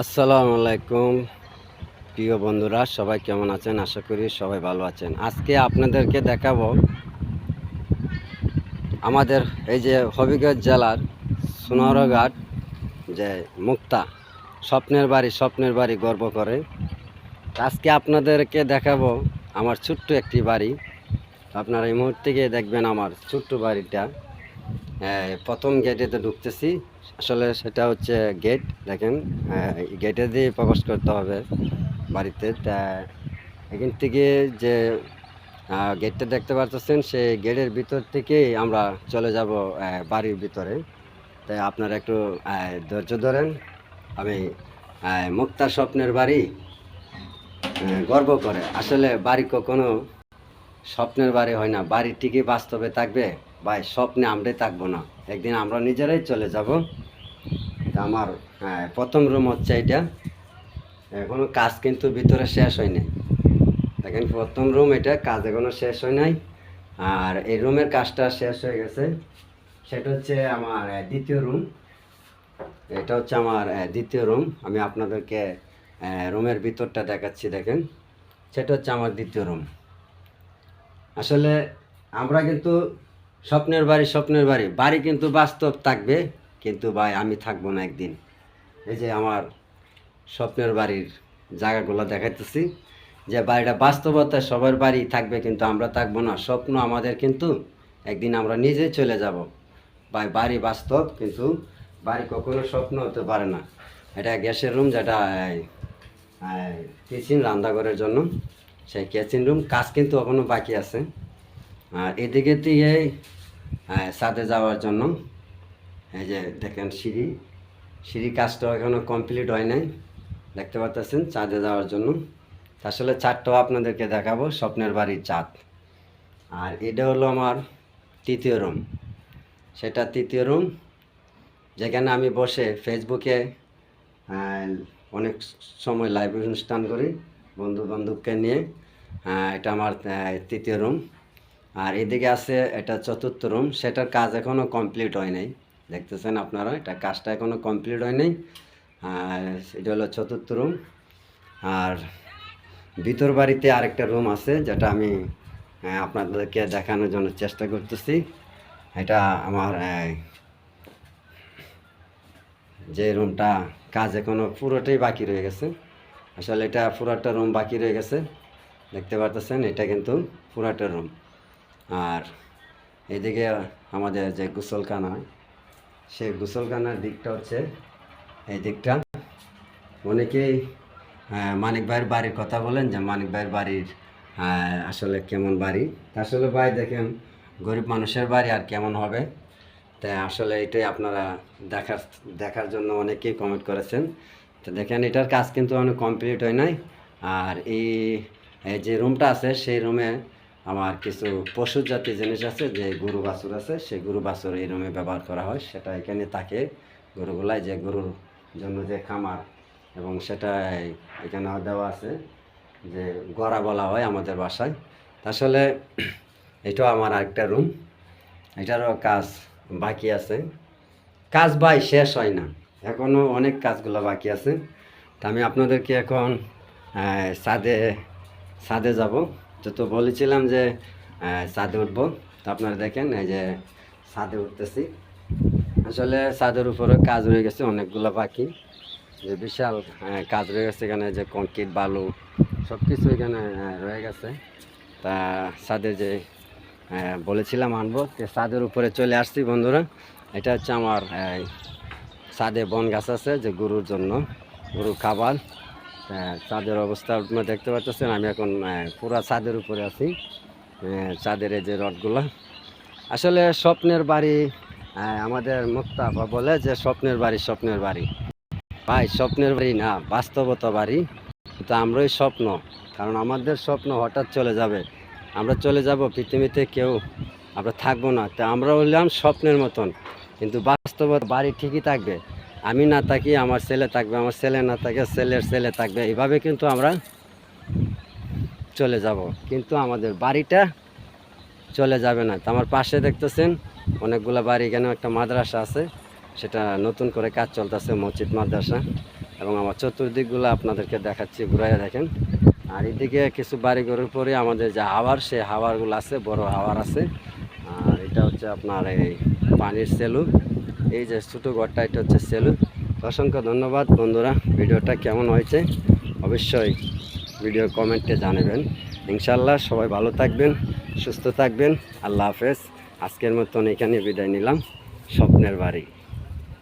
আসসালামু আলাইকুম। প্রিয় বন্ধুরা, সবাই কেমন আছেন? আশা করি সবাই ভালো আছেন। আজকে আপনাদেরকে দেখাবো আমাদের এই যে হবিগঞ্জ জেলার সোনারঘাট যে মুক্তা, স্বপ্নের বাড়ি স্বপ্নের বাড়ি গর্ব করে। আজকে আপনাদেরকে দেখাবো আমার ছোট্ট একটি বাড়ি। আপনারা এই মুহূর্তে গিয়ে দেখবেন আমার ছোট্ট বাড়িটা। প্রথম গেটে তো ঢুকতেছি। আসলে সেটা হচ্ছে গেট দেখেন গেটে দিয়ে প্রবেশ করতে হবে বাড়িতে। তা এখান থেকে যে গেটটা দেখতে পাচ্ছেন সেই গেটের ভিতর থেকেই আমরা চলে যাব বাড়ির ভিতরে। তাই আপনারা একটু ধৈর্য ধরেন। আমি আহ, মুক্তার স্বপ্নের বাড়ি গর্ব করে। আসলে বাড়ি কখনো স্বপ্নের বাড়ি হয় না বাড়ি ঠিকই বাস্তবে থাকবে। ভাই স্বপ্নে আমরাই থাকব না। একদিন আমরা নিজেরাই চলে যাব। আমার হ্যাঁ, প্রথম রুম হচ্ছে এটা এখনও কাজ কিন্তু ভিতরে শেষ হয়নি। দেখেন প্রথম রুম এটা কাজ এখনও শেষ হয় নাই। আর এই রুমের কাজটা শেষ হয়ে গেছে। সেটা হচ্ছে আমার দ্বিতীয় রুম। এটা হচ্ছে আমার দ্বিতীয় রুম। আমি আপনাদেরকে রুমের ভিতরটা দেখাচ্ছি দেখেন। সেটা হচ্ছে আমার দ্বিতীয় রুম। আসলে আমরা কিন্তু স্বপ্নের বাড়ি স্বপ্নের বাড়ি। বাড়ি কিন্তু বাস্তব থাকবে, কিন্তু ভাই আমি থাকব না একদিন। এই যে আমার স্বপ্নের বাড়ির জায়গাগুলো দেখাইতেছি, যে বাড়িটা বাস্তবতায় সবার বাড়ি থাকবে, কিন্তু আমরা থাকব না। স্বপ্ন আমাদের কিন্তু একদিন আমরা নিজেই চলে যাব। ভাই, বাড়ি বাস্তব, কিন্তু বাড়ি কখনো স্বপ্ন হতে পারে না। এটা গ্যাসের রুম, যেটা কিচেন রান্নাঘরের জন্য। সেই কিচেন রুম কাজ কিন্তু এখনও বাকি আছে। আর এদিকে থেকে আহ, ছাদে যাওয়ার জন্য। এই যে দেখেন সিঁড়ি। সিঁড়ি কাজটা এখনও কমপ্লিট হয় নাই দেখতে পাচ্ছেন চাঁদে যাওয়ার জন্য। আসলে চাঁদটাও আপনাদেরকে দেখাবো স্বপ্নের বাড়ির চাঁদ। আর এটা হলো আমার তৃতীয় রুম। সেটা তৃতীয় রুম যেখানে আমি বসে ফেসবুকে অনেক সময় লাইভ অনুষ্ঠান করি বন্ধু বান্ধবকে নিয়ে এটা আমার তৃতীয় রুম। আর এদিকে আছে এটা চতুর্থ রুম সেটার কাজ এখনও কমপ্লিট হয় নাই। দেখতেছেন আপনারা, এটা কাজটা এখনও কমপ্লিট হয় নাই। আর এটা হলো চতুর্থ রুম আর ভিতর বাড়িতে আরেকটা রুম আছে, যেটা আমি আপনাদেরকে দেখানোর জন্য চেষ্টা করতেছি। এটা আমার যে রুমটা কাজ এখনও পুরোটাই বাকি রয়ে গেছে। আসলে এটা পুরাটা রুম বাকি রয়ে গেছে। দেখতে পারতেছেন, এটা কিন্তু পুরাটা রুম আর এদিকে আমাদের যে গোসলখানা, সেই গোসলখানার দিকটা হচ্ছে এই দিকটা। অনেকেই মানিক ভাইয়ের বাড়ির কথা বলেন যে মানিক ভাইয়ের বাড়ির আসলে কেমন বাড়ি। আসলে ভাই দেখেন, গরিব মানুষের বাড়ি আর কেমন হবে? তাই আসলে এটাই আপনারা দেখার দেখার জন্য অনেকেই কমেন্ট করেছেন। তো দেখেন, এটার কাজ কিন্তু অনেক কমপ্লিট হয় নাই। আর এই যে রুমটা আছে, সেই রুমে আমার কিছু পশু জাতীয় জিনিস আছে, যে গরু বাছুর আছে, সেই গরু বাছুর এই রুমে ব্যবহার করা হয়। সেটা এখানে থাকে গরুগুলাই যে গরুর জন্য যে খামার, এবং সেটা এখানে দেওয়া আছে, যে গড়া বলা হয় আমাদের বাসায়। আসলে এটাও আমার আরেকটা রুম, এটারও কাজ বাকি আছে। কাজ ভাই শেষ হয় না এখনও অনেক কাজগুলো বাকি আছে। তা আমি আপনাদেরকে এখন ছাদে ছাদে যাব। যত বলেছিলাম যে ছাদে উঠবো। তো আপনারা দেখেন, এই যে ছাদে উঠতেছি। আসলে ছাদের উপরে কাজ রয়ে গেছে, অনেকগুলো পাখি। যে বিশাল কাজ রয়ে গেছে এখানে, যে কংক্রিট, বালু সব কিছু এখানে রয়ে গেছে। তা ছাদে যে বলেছিলাম আনব তো ছাদের উপরে চলে আসছি বন্ধুরা। এটা হচ্ছে আমার ছাদে বন গাছ আছে, যে গরুর জন্য গরু খাবার। তা ছাদের অবস্থা আপনারা দেখতে পাচ্ছেন। আমি এখন আহ, পুরা ছাদের উপরে আছি। চাঁদের এই যে রডগুলো। আসলে স্বপ্নের বাড়ি আমাদের মুক্তাফা বলে যে স্বপ্নের বাড়ি স্বপ্নের বাড়ি। ভাই স্বপ্নের বাড়ি না বাস্তবতা বাড়ি। কিন্তু আমরাই স্বপ্ন কারণ আমাদের স্বপ্ন হঠাৎ চলে যাবে। আমরা চলে যাব পৃথিবীতে কেউ আমরা থাকব না। তা আমরা হইলাম স্বপ্নের মতন। কিন্তু বাস্তবতা বাড়ি ঠিকই থাকবে। আমি না থাকি, আমার ছেলে থাকবে, আমার ছেলে না থাকে, ছেলের ছেলে থাকবে। এইভাবে কিন্তু আমরা চলে যাব। কিন্তু আমাদের বাড়িটা চলে যাবে না। তো আমার পাশে দেখতেছেন, অনেকগুলো বাড়ি এখানে একটা মাদ্রাসা আছে। সেটা নতুন করে কাজ চলতেছে, মসজিদ, মাদ্রাসা। এবং আমার চতুর্দিকগুলো আপনাদেরকে দেখাচ্ছি, ঘুরাইয়া দেখেন। আর এদিকে কিছু বাড়িঘরের পরে আমাদের যে হাওয়ার, সে হাওয়ারগুলো আছে, বড় হাওয়ার আছে। আর এটা হচ্ছে আপনার এই পানির সেলু এই যে ছোটো ঘরটা, এটা হচ্ছে সেলু অসংখ্য ধন্যবাদ বন্ধুরা, ভিডিওটা কেমন হয়েছে অবশ্যই ভিডিও কমেন্টে জানাবেন। ইনশাল্লাহ সবাই ভালো থাকবেন, সুস্থ থাকবেন। আল্লাহ হাফেজ। আজকের মতন এখানে বিদায় নিলাম। স্বপ্নের বাড়ি।